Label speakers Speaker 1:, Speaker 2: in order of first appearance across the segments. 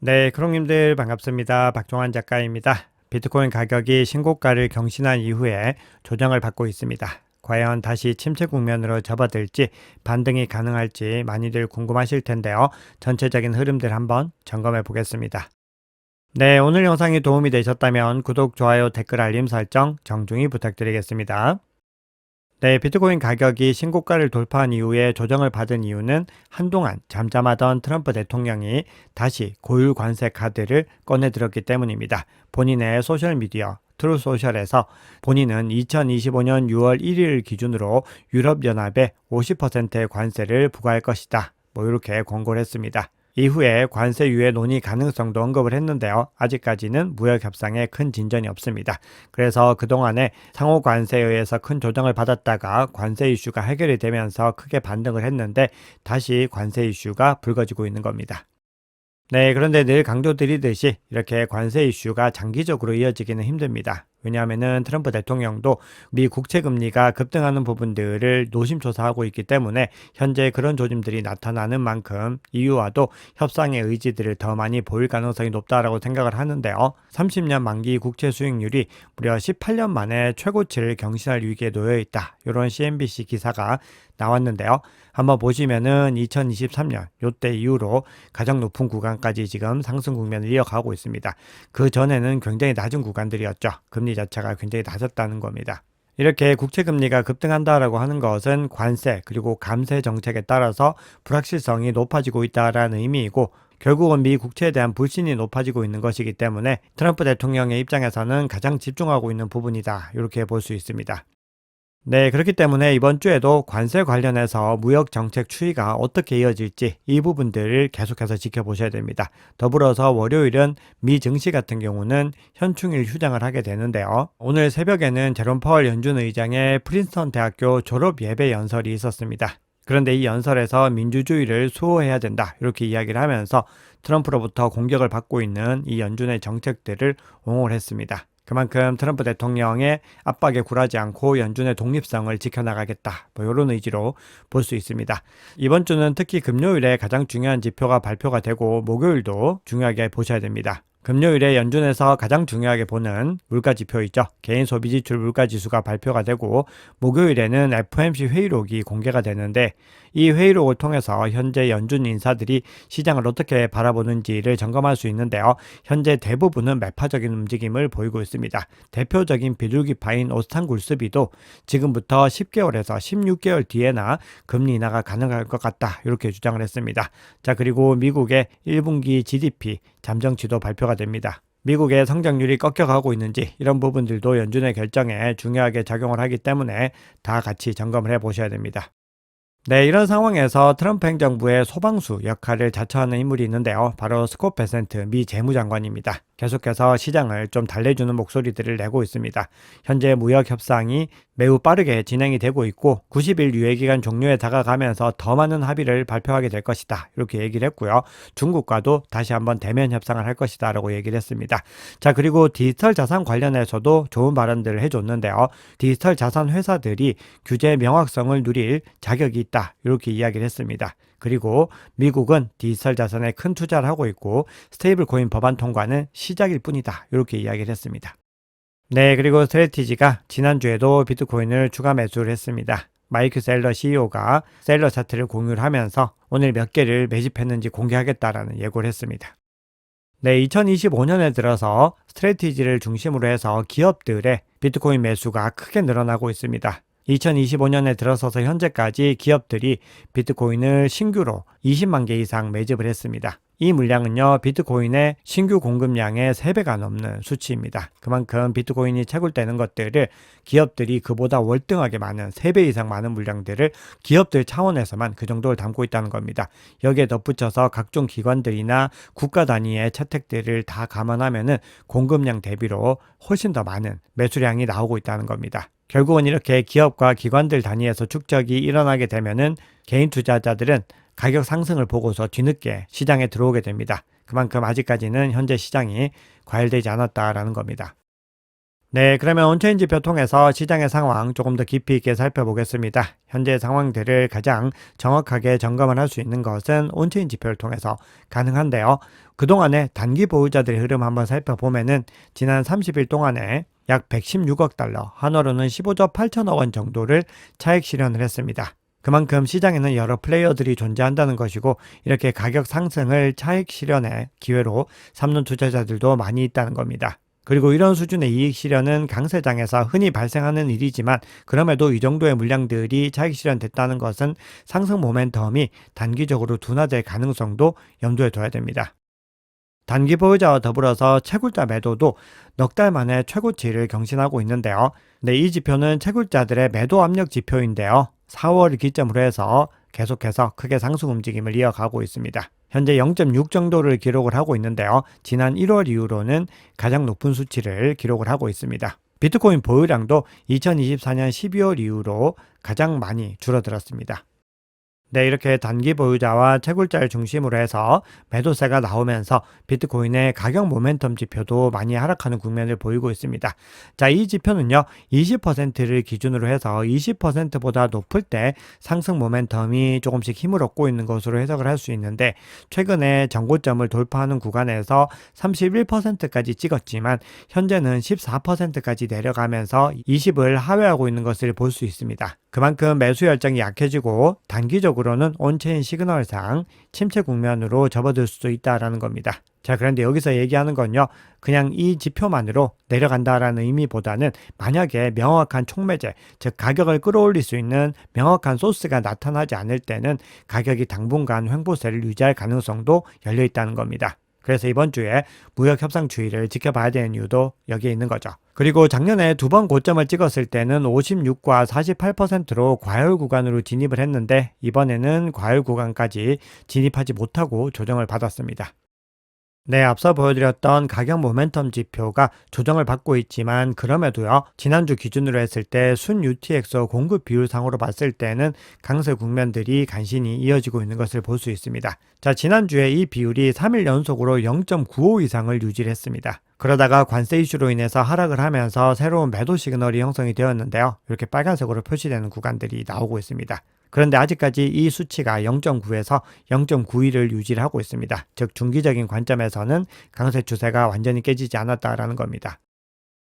Speaker 1: 네, 크롱님들 반갑습니다. 박종환 작가입니다. 비트코인 가격이 신고가를 경신한 이후에 조정을 받고 있습니다. 과연 다시 침체 국면으로 접어들지 반등이 가능할지 많이들 궁금하실 텐데요. 전체적인 흐름들 한번 점검해 보겠습니다. 네, 오늘 영상이 도움이 되셨다면 구독, 좋아요, 댓글 알림 설정 정중히 부탁드리겠습니다. 네, 비트코인 가격이 신고가를 돌파한 이후에 조정을 받은 이유는 한동안 잠잠하던 트럼프 대통령이 다시 고율 관세 카드를 꺼내들었기 때문입니다. 본인의 소셜미디어 트루소셜에서 본인은 2025년 6월 1일 기준으로 유럽연합에 50%의 관세를 부과할 것이다. 뭐 이렇게 권고를 했습니다. 이후에 관세 유예 논의 가능성도 언급을 했는데요. 아직까지는 무역 협상에 큰 진전이 없습니다. 그래서 그동안에 상호 관세에 의해서 큰 조정을 받았다가 관세 이슈가 해결이 되면서 크게 반등을 했는데 다시 관세 이슈가 불거지고 있는 겁니다. 네, 그런데 늘 강조드리듯이 이렇게 관세 이슈가 장기적으로 이어지기는 힘듭니다. 왜냐하면은 트럼프 대통령도 미 국채 금리가 급등하는 부분들을 노심초사하고 있기 때문에 현재 그런 조짐들이 나타나는 만큼 EU와도 협상의 의지들을 더 많이 보일 가능성이 높다라고 생각을 하는데요. 30년 만기 국채 수익률이 무려 18년 만에 최고치를 경신할 위기에 놓여 있다. 이런 CNBC 기사가 나왔는데요. 한번 보시면은 2023년 요때 이후로 가장 높은 구간까지 지금 상승 국면을 이어가고 있습니다. 그 전에는 굉장히 낮은 구간들이었죠. 금리 자체가 굉장히 낮았다는 겁니다. 이렇게 국채 금리가 급등한다라고 하는 것은 관세 그리고 감세 정책에 따라서 불확실성이 높아지고 있다라는 의미이고 결국은 미 국채에 대한 불신이 높아지고 있는 것이기 때문에 트럼프 대통령의 입장에서는 가장 집중하고 있는 부분이다. 이렇게 볼 수 있습니다. 네, 그렇기 때문에 이번 주에도 관세 관련해서 무역 정책 추이가 어떻게 이어질지 이 부분들을 계속해서 지켜보셔야 됩니다. 더불어서 월요일은 미 증시 같은 경우는 현충일 휴장을 하게 되는데요. 오늘 새벽에는 제롬 파월 연준 의장의 프린스턴 대학교 졸업 예배 연설이 있었습니다. 그런데 이 연설에서 민주주의를 수호해야 된다 이렇게 이야기를 하면서 트럼프로부터 공격을 받고 있는 이 연준의 정책들을 옹호를 했습니다. 그만큼 트럼프 대통령의 압박에 굴하지 않고 연준의 독립성을 지켜나가겠다. 뭐 이런 의지로 볼 수 있습니다. 이번 주는 특히 금요일에 가장 중요한 지표가 발표가 되고 목요일도 중요하게 보셔야 됩니다. 금요일에 연준에서 가장 중요하게 보는 물가 지표이죠. 개인 소비 지출 물가 지수가 발표가 되고 목요일에는 FOMC 회의록이 공개가 되는데 이 회의록을 통해서 현재 연준 인사들이 시장을 어떻게 바라보는지를 점검할 수 있는데요. 현재 대부분은 매파적인 움직임을 보이고 있습니다. 대표적인 비둘기파인 오스탄 굴스비도 지금부터 10개월에서 16개월 뒤에나 금리 인하가 가능할 것 같다. 이렇게 주장을 했습니다. 자, 그리고 미국의 1분기 GDP 잠정치도 발표가 됩니다. 미국의 성장률이 꺾여가고 있는지 이런 부분들도 연준의 결정에 중요하게 작용을 하기 때문에 다 같이 점검을 해 보셔야 됩니다. 네, 이런 상황에서 트럼프 행정부의 소방수 역할을 자처하는 인물이 있는데요. 바로 스콧 베센트 미 재무장관입니다. 계속해서 시장을 좀 달래주는 목소리들을 내고 있습니다. 현재 무역 협상이 매우 빠르게 진행이 되고 있고 90일 유예기간 종료에 다가가면서 더 많은 합의를 발표하게 될 것이다. 이렇게 얘기를 했고요. 중국과도 다시 한번 대면 협상을 할 것이다. 라고 얘기를 했습니다. 자, 그리고 디지털 자산 관련해서도 좋은 발언들을 해줬는데요. 디지털 자산 회사들이 규제 명확성을 누릴 자격이 있다. 이렇게 이야기를 했습니다. 그리고 미국은 디지털 자산에 큰 투자를 하고 있고 스테이블 코인 법안 통과는 시작일 뿐이다. 이렇게 이야기를 했습니다. 네, 그리고 스트레티지가 지난주에도 비트코인을 추가 매수를 했습니다. 마이크 셀러 CEO가 셀러 차트를 공유를 하면서 오늘 몇 개를 매집했는지 공개하겠다라는 예고를 했습니다. 네, 2025년에 들어서 스트레티지를 중심으로 해서 기업들의 비트코인 매수가 크게 늘어나고 있습니다. 2025년에 들어서서 현재까지 기업들이 비트코인을 신규로 20만 개 이상 매집을 했습니다. 이 물량은요, 비트코인의 신규 공급량의 3배가 넘는 수치입니다. 그만큼 비트코인이 채굴되는 것들을 기업들이 그보다 월등하게 많은 3배 이상 많은 물량들을 기업들 차원에서만 그 정도를 담고 있다는 겁니다. 여기에 덧붙여서 각종 기관들이나 국가 단위의 채택들을 다 감안하면은 공급량 대비로 훨씬 더 많은 매수량이 나오고 있다는 겁니다. 결국은 이렇게 기업과 기관들 단위에서 축적이 일어나게 되면은 개인 투자자들은 가격 상승을 보고서 뒤늦게 시장에 들어오게 됩니다. 그만큼 아직까지는 현재 시장이 과열되지 않았다라는 겁니다. 네, 그러면 온체인 지표 통해서 시장의 상황 조금 더 깊이 있게 살펴보겠습니다. 현재 상황들을 가장 정확하게 점검을 할 수 있는 것은 온체인 지표를 통해서 가능한데요. 그동안의 단기 보유자들의 흐름 한번 살펴보면은 지난 30일 동안에 약 116억 달러, 한화로는 15조 8천억 원 정도를 차익 실현을 했습니다. 그만큼 시장에는 여러 플레이어들이 존재한다는 것이고 이렇게 가격 상승을 차익 실현의 기회로 삼는 투자자들도 많이 있다는 겁니다. 그리고 이런 수준의 이익 실현은 강세장에서 흔히 발생하는 일이지만 그럼에도 이 정도의 물량들이 차익 실현됐다는 것은 상승 모멘텀이 단기적으로 둔화될 가능성도 염두에 둬야 됩니다. 단기 보유자와 더불어서 채굴자 매도도 넉 달 만에 최고치를 경신하고 있는데요. 네, 이 지표는 채굴자들의 매도 압력 지표인데요. 4월을 기점으로 해서 계속해서 크게 상승 움직임을 이어가고 있습니다. 현재 0.6 정도를 기록을 하고 있는데요. 지난 1월 이후로는 가장 높은 수치를 기록을 하고 있습니다. 비트코인 보유량도 2024년 12월 이후로 가장 많이 줄어들었습니다. 네, 이렇게 단기 보유자와 채굴자를 중심으로 해서 매도세가 나오면서 비트코인의 가격 모멘텀 지표도 많이 하락하는 국면을 보이고 있습니다. 자, 이 지표는요, 20%를 기준으로 해서 20%보다 높을 때 상승 모멘텀이 조금씩 힘을 얻고 있는 것으로 해석을 할 수 있는데, 최근에 정고점을 돌파하는 구간에서 31%까지 찍었지만, 현재는 14%까지 내려가면서 20을 하회하고 있는 것을 볼 수 있습니다. 그만큼 매수 열정이 약해지고 단기적으로 는 온체인 시그널상 침체 국면으로 접어들 수도 있다라는 겁니다. 자, 그런데 여기서 얘기하는 건요, 그냥 이 지표만으로 내려간다라는 의미보다는 만약에 명확한 촉매제, 즉 가격을 끌어올릴 수 있는 명확한 소스가 나타나지 않을 때는 가격이 당분간 횡보세를 유지할 가능성도 열려 있다는 겁니다. 그래서 이번 주에 무역 협상 주의를 지켜봐야 되는 이유도 여기에 있는 거죠. 그리고 작년에 두 번 고점을 찍었을 때는 56과 48%로 과열 구간으로 진입을 했는데 이번에는 과열 구간까지 진입하지 못하고 조정을 받았습니다. 네, 앞서 보여드렸던 가격 모멘텀 지표가 조정을 받고 있지만 그럼에도요, 지난주 기준으로 했을 때 순 UTXO 공급 비율상으로 봤을 때는 강세 국면들이 간신히 이어지고 있는 것을 볼 수 있습니다. 자, 지난주에 이 비율이 3일 연속으로 0.95 이상을 유지를 했습니다. 그러다가 관세 이슈로 인해서 하락을 하면서 새로운 매도 시그널이 형성이 되었는데요. 이렇게 빨간색으로 표시되는 구간들이 나오고 있습니다. 그런데 아직까지 이 수치가 0.9에서 0.91을 유지를 하고 있습니다. 즉 중기적인 관점에서는 강세 추세가 완전히 깨지지 않았다라는 겁니다.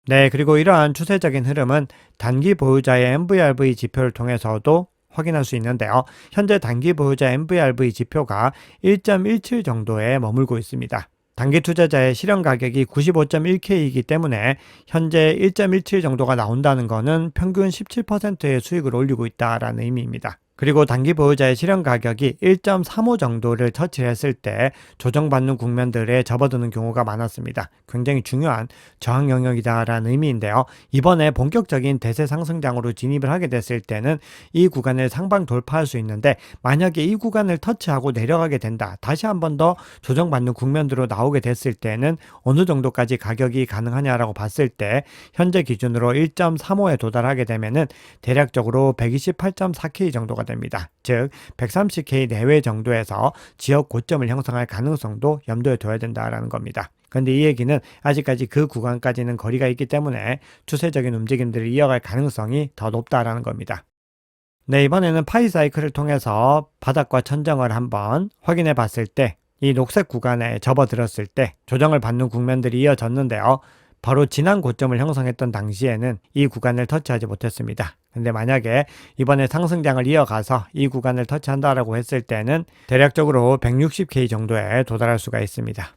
Speaker 1: 네, 그리고 이러한 추세적인 흐름은 단기 보유자의 MVRV 지표를 통해서도 확인할 수 있는데요. 현재 단기 보유자 MVRV 지표가 1.17 정도에 머물고 있습니다. 단기 투자자의 실현 가격이 95.1K이기 때문에 현재 1.17 정도가 나온다는 것은 평균 17%의 수익을 올리고 있다라는 의미입니다. 그리고 단기 보유자의 실현 가격이 1.35 정도를 터치했을 때 조정받는 국면들에 접어드는 경우가 많았습니다. 굉장히 중요한 저항 영역이다라는 의미인데요. 이번에 본격적인 대세 상승장으로 진입을 하게 됐을 때는 이 구간을 상방 돌파할 수 있는데 만약에 이 구간을 터치하고 내려가게 된다. 다시 한 번 더 조정받는 국면으로 나오게 됐을 때는 어느 정도까지 가격이 가능하냐라고 봤을 때 현재 기준으로 1.35에 도달하게 되면은 대략적으로 128.4K 정도가 됩니다. 즉 130K 내외 정도에서 지역 고점을 형성할 가능성도 염두에 둬야 된다라는 겁니다. 그런데 이 얘기는 아직까지 그 구간까지는 거리가 있기 때문에 추세적인 움직임들을 이어갈 가능성이 더 높다라는 겁니다. 네, 이번에는 파이 사이클을 통해서 바닥과 천정을 한번 확인해 봤을 때 이 녹색 구간에 접어들었을 때 조정을 받는 국면들이 이어졌는데요. 바로 지난 고점을 형성했던 당시에는 이 구간을 터치하지 못했습니다. 근데 만약에 이번에 상승장을 이어가서 이 구간을 터치한다라고 했을 때는 대략적으로 160K 정도에 도달할 수가 있습니다.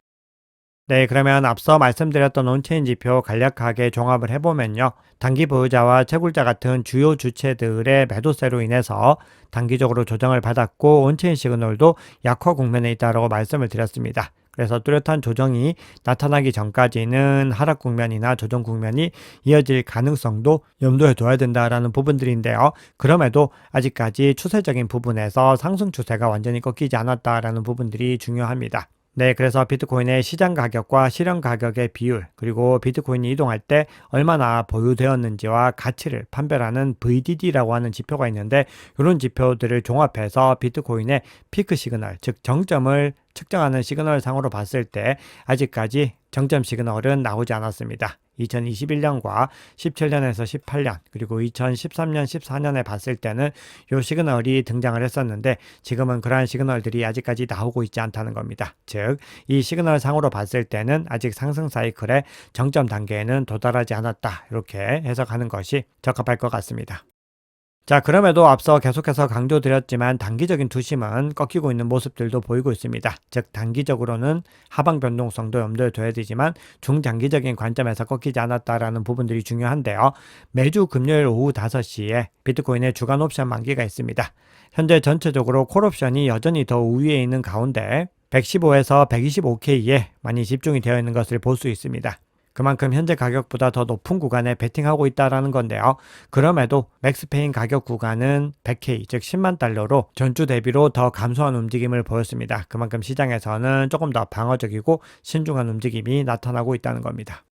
Speaker 1: 네, 그러면 앞서 말씀드렸던 온체인 지표 간략하게 종합을 해보면요. 단기 보유자와 채굴자 같은 주요 주체들의 매도세로 인해서 단기적으로 조정을 받았고 온체인 시그널도 약화 국면에 있다라고 말씀을 드렸습니다. 그래서 뚜렷한 조정이 나타나기 전까지는 하락 국면이나 조정 국면이 이어질 가능성도 염두에 둬야 된다라는 부분들인데요. 그럼에도 아직까지 추세적인 부분에서 상승 추세가 완전히 꺾이지 않았다라는 부분들이 중요합니다. 네, 그래서 비트코인의 시장 가격과 실현 가격의 비율, 그리고 비트코인이 이동할 때 얼마나 보유되었는지와 가치를 판별하는 VDD라고 하는 지표가 있는데, 이런 지표들을 종합해서 비트코인의 피크 시그널, 즉 정점을 측정하는 시그널 상으로 봤을 때 아직까지 정점 시그널은 나오지 않았습니다. 2021년과 17년에서 18년 그리고 2013년 14년에 봤을 때는 요 시그널이 등장을 했었는데 지금은 그러한 시그널들이 아직까지 나오고 있지 않다는 겁니다. 즉 이 시그널 상으로 봤을 때는 아직 상승 사이클의 정점 단계에는 도달하지 않았다 이렇게 해석하는 것이 적합할 것 같습니다. 자, 그럼에도 앞서 계속해서 강조드렸지만 단기적인 투심은 꺾이고 있는 모습들도 보이고 있습니다. 즉, 단기적으로는 하방 변동성도 염두에 둬야 되지만 중장기적인 관점에서 꺾이지 않았다라는 부분들이 중요한데요. 매주 금요일 오후 5시에 비트코인의 주간 옵션 만기가 있습니다. 현재 전체적으로 콜옵션이 여전히 더 우위에 있는 가운데 115에서 125K에 많이 집중이 되어 있는 것을 볼 수 있습니다. 그만큼 현재 가격보다 더 높은 구간에 베팅하고 있다라는 건데요. 그럼에도 맥스페인 가격 구간은 100K, 즉 10만 달러로 전주 대비로 더 감소한 움직임을 보였습니다. 그만큼 시장에서는 조금 더 방어적이고 신중한 움직임이 나타나고 있다는 겁니다.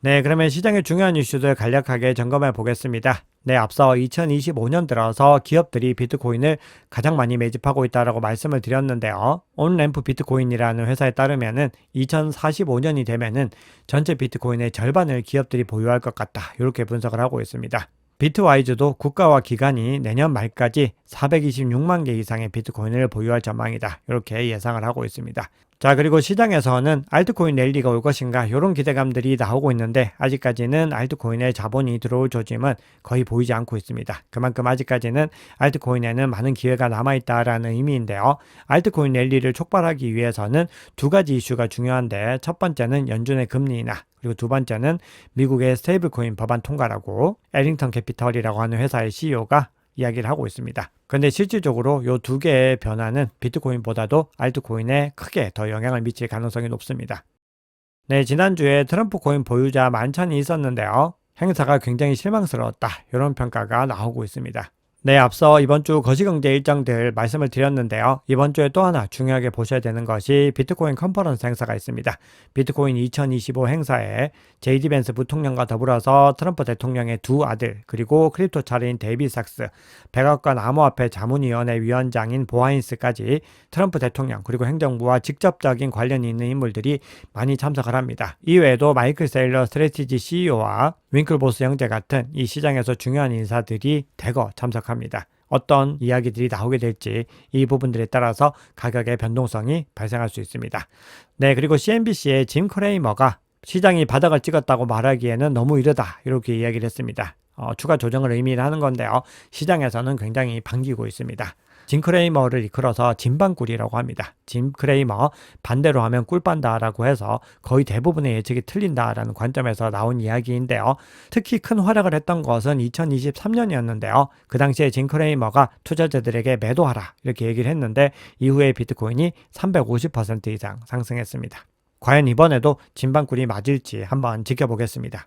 Speaker 1: 네, 그러면 시장의 중요한 이슈들 간략하게 점검해 보겠습니다. 네, 앞서 2025년 들어서 기업들이 비트코인을 가장 많이 매집하고 있다라고 말씀을 드렸는데요. 온램프 비트코인이라는 회사에 따르면은 2045년이 되면은 전체 비트코인의 절반을 기업들이 보유할 것 같다. 이렇게 분석을 하고 있습니다. 비트와이즈도 국가와 기관이 내년 말까지 426만 개 이상의 비트코인을 보유할 전망이다. 이렇게 예상을 하고 있습니다. 자, 그리고 시장에서는 알트코인 랠리가 올 것인가 이런 기대감들이 나오고 있는데 아직까지는 알트코인에 자본이 들어올 조짐은 거의 보이지 않고 있습니다. 그만큼 아직까지는 알트코인에는 많은 기회가 남아 있다라는 의미인데요. 알트코인 랠리를 촉발하기 위해서는 두 가지 이슈가 중요한데 첫 번째는 연준의 금리나 그리고 두 번째는 미국의 스테이블코인 법안 통과라고 에링턴 캐피털이라고 하는 회사의 CEO가 이야기를 하고 있습니다. 그런데 실질적으로 이 두 개의 변화는 비트코인보다도 알트코인에 크게 더 영향을 미칠 가능성이 높습니다. 네, 지난주에 트럼프 코인 보유자 만찬이 있었는데요. 행사가 굉장히 실망스러웠다. 이런 평가가 나오고 있습니다. 네, 앞서 이번 주 거시경제 일정들 말씀을 드렸는데요. 이번 주에 또 하나 중요하게 보셔야 되는 것이 비트코인 컨퍼런스 행사가 있습니다. 비트코인 2025 행사에 제이디 벤스 부통령과 더불어서 트럼프 대통령의 두 아들, 그리고 크립토 차례인 데이비 삭스, 백악관 암호화폐 자문위원회 위원장인 보아인스까지 트럼프 대통령, 그리고 행정부와 직접적인 관련이 있는 인물들이 많이 참석을 합니다. 이외에도 마이클 세일러 스트레티지 CEO와 윙클보스 형제 같은 이 시장에서 중요한 인사들이 대거 참석 합니다. 어떤 이야기들이 나오게 될지 이 부분들에 따라서 가격의 변동성이 발생할 수 있습니다. 네, 그리고 CNBC의 짐 크레이머가 시장이 바닥을 찍었다고 말하기에는 너무 이르다 이렇게 이야기를 했습니다. 어, 추가 조정을 의미하는 건데요. 시장에서는 굉장히 반기고 있습니다. 짐 크레이머를 이끌어서 짐방꿀이라고 합니다. 짐 크레이머 반대로 하면 꿀빤다라고 해서 거의 대부분의 예측이 틀린다라는 관점에서 나온 이야기인데요. 특히 큰 활약을 했던 것은 2023년이었는데요. 그 당시에 짐 크레이머가 투자자들에게 매도하라 이렇게 얘기를 했는데 이후에 비트코인이 350% 이상 상승했습니다. 과연 이번에도 진방꿀이 맞을지 한번 지켜보겠습니다.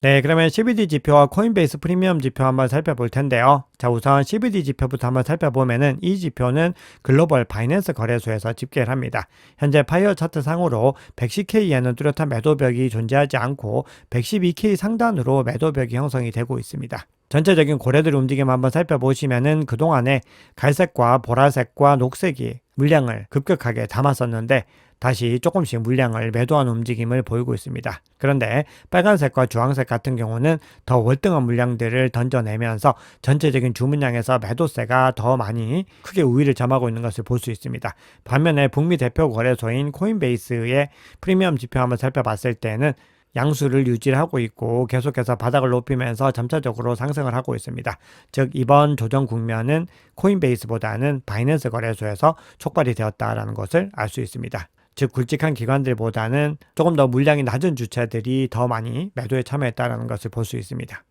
Speaker 1: 네, 그러면 CBD 지표와 코인베이스 프리미엄 지표 한번 살펴볼 텐데요. 자, 우선 CBD 지표부터 한번 살펴보면은 이 지표는 글로벌 바이낸스 거래소에서 집계를 합니다. 현재 파이어 차트 상으로 110K에는 뚜렷한 매도벽이 존재하지 않고 112K 상단으로 매도벽이 형성이 되고 있습니다. 전체적인 고래들 움직임 한번 살펴보시면은 그동안에 갈색과 보라색과 녹색이 물량을 급격하게 담았었는데 다시 조금씩 물량을 매도한 움직임을 보이고 있습니다. 그런데 빨간색과 주황색 같은 경우는 더 월등한 물량들을 던져내면서 전체적인 주문량에서 매도세가 더 많이 크게 우위를 점하고 있는 것을 볼 수 있습니다. 반면에 북미 대표 거래소인 코인베이스의 프리미엄 지표 한번 살펴봤을 때는 양수를 유지하고 있고 계속해서 바닥을 높이면서 점차적으로 상승을 하고 있습니다. 즉 이번 조정 국면은 코인베이스보다는 바이낸스 거래소에서 촉발이 되었다라는 것을 알 수 있습니다. 즉 굵직한 기관들보다는 조금 더 물량이 낮은 주체들이 더 많이 매도에 참여했다는 것을 볼 수 있습니다.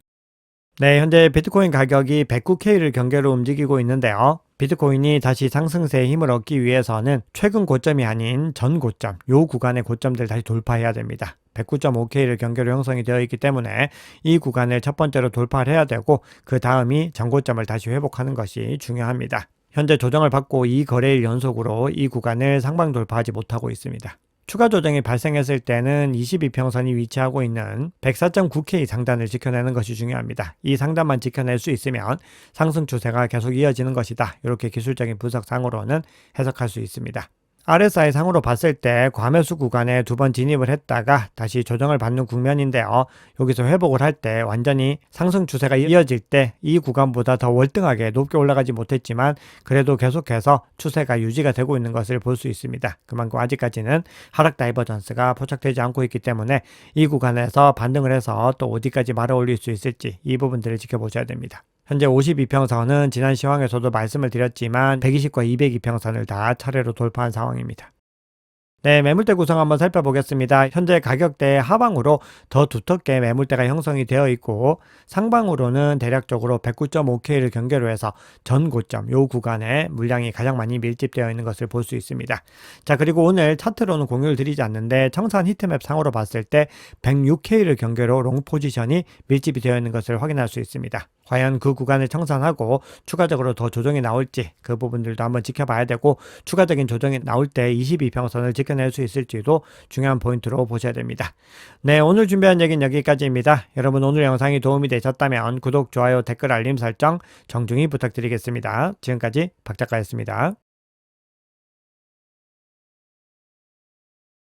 Speaker 1: 네, 현재 비트코인 가격이 109K를 경계로 움직이고 있는데요. 비트코인이 다시 상승세에 힘을 얻기 위해서는 최근 고점이 아닌 전 고점, 요 구간의 고점들 다시 돌파해야 됩니다. 109.5K를 경계로 형성이 되어 있기 때문에 이 구간을 첫 번째로 돌파를 해야 되고 그 다음이 전고점을 다시 회복하는 것이 중요합니다. 현재 조정을 받고 이 거래일 연속으로 이 구간을 상방 돌파하지 못하고 있습니다. 추가 조정이 발생했을 때는 22평선이 위치하고 있는 104.9K 상단을 지켜내는 것이 중요합니다. 이 상단만 지켜낼 수 있으면 상승 추세가 계속 이어지는 것이다. 이렇게 기술적인 분석상으로는 해석할 수 있습니다. RSI 상으로 봤을 때 과매수 구간에 두 번 진입을 했다가 다시 조정을 받는 국면인데요. 여기서 회복을 할 때 완전히 상승 추세가 이어질 때 이 구간보다 더 월등하게 높게 올라가지 못했지만 그래도 계속해서 추세가 유지가 되고 있는 것을 볼 수 있습니다. 그만큼 아직까지는 하락 다이버전스가 포착되지 않고 있기 때문에 이 구간에서 반등을 해서 또 어디까지 말아 올릴 수 있을지 이 부분들을 지켜보셔야 됩니다. 현재 52평선은 지난 시황에서도 말씀을 드렸지만 120과 202평선을 다 차례로 돌파한 상황입니다. 네, 매물대 구성 한번 살펴보겠습니다. 현재 가격대 하방으로 더 두텁게 매물대가 형성이 되어 있고 상방으로는 대략적으로 109.5K를 경계로 해서 전 고점 요 구간에 물량이 가장 많이 밀집되어 있는 것을 볼 수 있습니다. 자, 그리고 오늘 차트로는 공유를 드리지 않는데 청산 히트맵 상으로 봤을 때 106K를 경계로 롱 포지션이 밀집이 되어 있는 것을 확인할 수 있습니다. 과연 그 구간을 청산하고 추가적으로 더 조정이 나올지 그 부분들도 한번 지켜봐야 되고 추가적인 조정이 나올 때 22평선을 지켜낼 수 있을지도 중요한 포인트로 보셔야 됩니다. 네, 오늘 준비한 얘기는 여기까지입니다. 여러분 오늘 영상이 도움이 되셨다면 구독, 좋아요, 댓글 알림 설정 정중히 부탁드리겠습니다. 지금까지 박 작가였습니다.